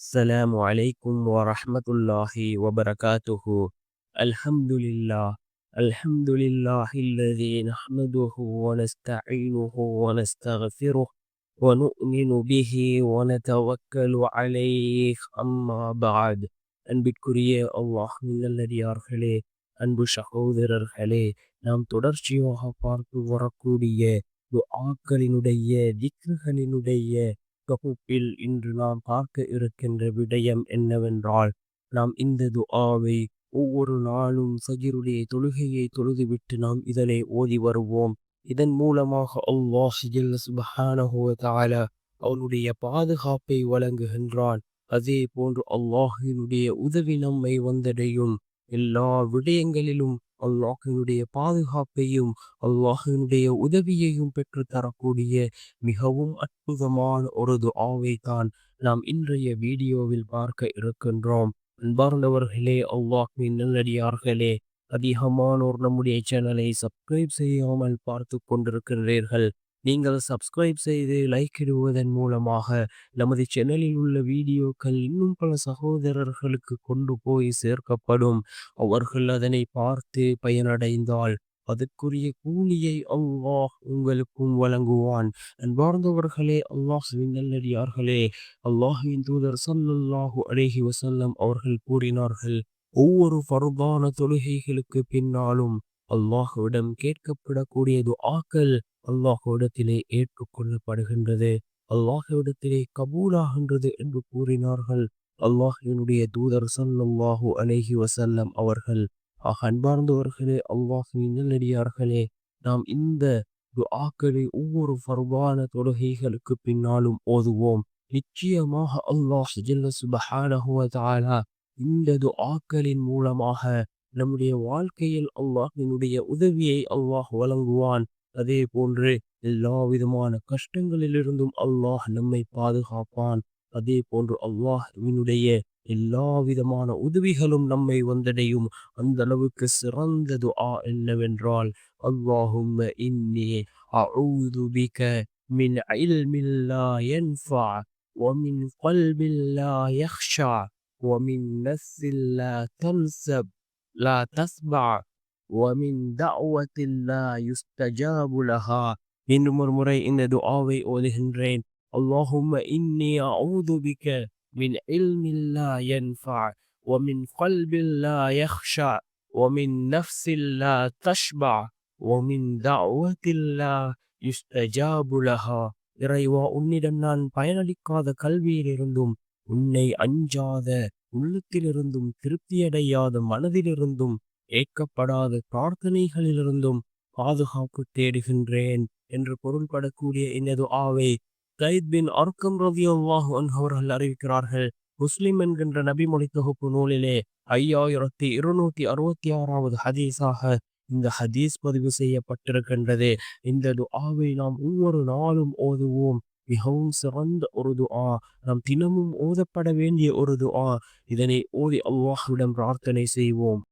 السلام عليكم ورحمة الله وبركاته الحمد لله الحمد لله الذي نحمده ونستعينه ونستغفره ونؤمن به ونتوكل عليه أما بعد அன்பிற்குரிய அல்லாஹின் நல்லடியார்களே அன்பு சகோதரர்களே நாம் தொடர்ச்சியாக பார்த்து வரக்கூடிய துஆக்களினுடைய திக்ருகளினுடைய தொகுப்பில் இன்று நாம் பார்க்க இருக்கின்ற விடயம் என்னவென்றால் நாம் இந்த துஆவை ஒவ்வொரு நாளும் சஜிருடைய தொழுகையை தொழுதுவிட்டு நாம் இதனை ஓதி வருவோம். இதன் மூலமாக அல்லாஹ் சுபஹானஹு அவனுடைய பாதுகாப்பை வழங்குகின்றான். அதே போன்று அல்லாஹினுடைய உதவி நம்மை வந்தடையும். எல்லா விடயங்களிலும் அல்லாஹினுடைய பாதுகாப்பையும் அல்லாஹினுடைய உதவியையும் பெற்று தரக்கூடிய மிகவும் அற்புதமான ஒரு துஆவை தான் நாம் இன்றைய வீடியோவில் பார்க்க இருக்கின்றோம். அன்பார்ந்தவர்களே அல்லாஹின் நல்லடியார்களே அதிகமானோர் நம்முடைய சேனலை சப்ஸ்கிரைப் செய்யாமல் பார்த்து கொண்டிருக்கின்றீர்கள். நீங்கள் சப்ஸ்கிரைப் செய்து லைக் இடுவதன் மூலமாக நமது சேனலில் உள்ள வீடியோக்கள் இன்னும் பல சகோதரர்களுக்கு கொண்டு போய் சேர்க்கப்படும். அவர்கள் அதனை பார்த்து பயனடைந்தால் அதற்குரிய கூலியை அல்லாஹ் உங்களுக்கும் வழங்குவான். அன்பார்ந்தவர்களே அல்லாஹ் நல்லடியார்களே அல்லாஹின் தூதர் சல்லல்லாஹு அலேஹி வசல்லம் அவர்கள் கூறினார்கள் ஒவ்வொரு பருதான தொழுகைகளுக்கு பின்னாலும் அல்லாஹுவிடம் கேட்கப்படக்கூடிய துஆக்கள் அல்லாஹுவிடத்திலே ஏற்றுக்கொள்ளப்படுகின்றது. அல்லாஹுவிடத்திலே கபூலாகின்றது என்று கூறினார்கள். அல்லாஹினுடைய தூதர் சல்லாஹூ அலேஹி வசல்லம் அவர்கள். ஆக அன்பார்ந்தவர்களே அல்லாஹின் நல்லடியார்களே நாம் இந்த துஆக்களை ஒவ்வொரு ஃபர்பான தொழுகைகளுக்கு பின்னாலும் ஓதுவோம். நிச்சயமாக அல்லாஹ் சுபஹானஹுவதாலா இந்த துஆக்களின் மூலமாக நம்முடைய வாழ்க்கையில் அல்லாஹினுடைய உதவியை அல்லாஹ் வழங்குவான். அதே போன்று எல்லா விதமான கஷ்டங்களிலிருந்தும் அல்லாஹ் நம்மை பாதுகாப்பான் அதே போன்று அல்லாஹ்வினுடைய எல்லா விதமான உதவிகளும் நம்மை வந்தடையும் அந்த அளவுக்கு சிறந்த துஆ என்னவென்றால் அல்லாஹும்ம இன்னி அஊது பிக மின் இல்மின் லா யன்ஃபா ومن قلب لا يخشع ومن نفس لا تنسب لا تسمع ومن دعوة لا يستجاب لها இன்னும் ஒரு முறை இந்த துஆவை ஓதுகின்றேன் اللهم إني أعوذ بك من علم لا ينفع ومن قلب لا يخشع ومن نفس لا تشبع ومن دعوة لا يستجاب لها இறைவா உன்னிடம் நான் பயனளிக்காத கல்வியிலிருந்தும் உன்னை அஞ்சாத உள்ளத்திலிருந்தும் திருப்தியடையாத மனதிலிருந்தும் ஏற்கப்படாத பிரார்த்தனைகளிலிருந்தும் பாதுகாப்பு தேடுகின்றேன் என்று பொருள்படக்கூடிய இந்த ஆவை. கைத் பின் அர்க்கம் ரவி அவர்கள் அறிவிக்கிறார்கள் முஸ்லிம் என்கின்ற நபிமொழி தொகுப்பு நூலிலே ஐயாயிரத்தி இருநூத்தி அறுபத்தி ஆறாவது ஹதீஸாக இந்த ஹதீஸ் பதிவு செய்யப்பட்டிருக்கின்றது. இந்த துஆவை நாம் ஒவ்வொரு நாளும் ஓதுவோம். மிகவும் சிறந்த ஒரு துஆ. நாம் தினமும் ஓதப்பட வேண்டிய ஒரு துஆ. இதனை ஓதி அல்லாஹ்விடம் பிரார்த்தனை செய்வோம்.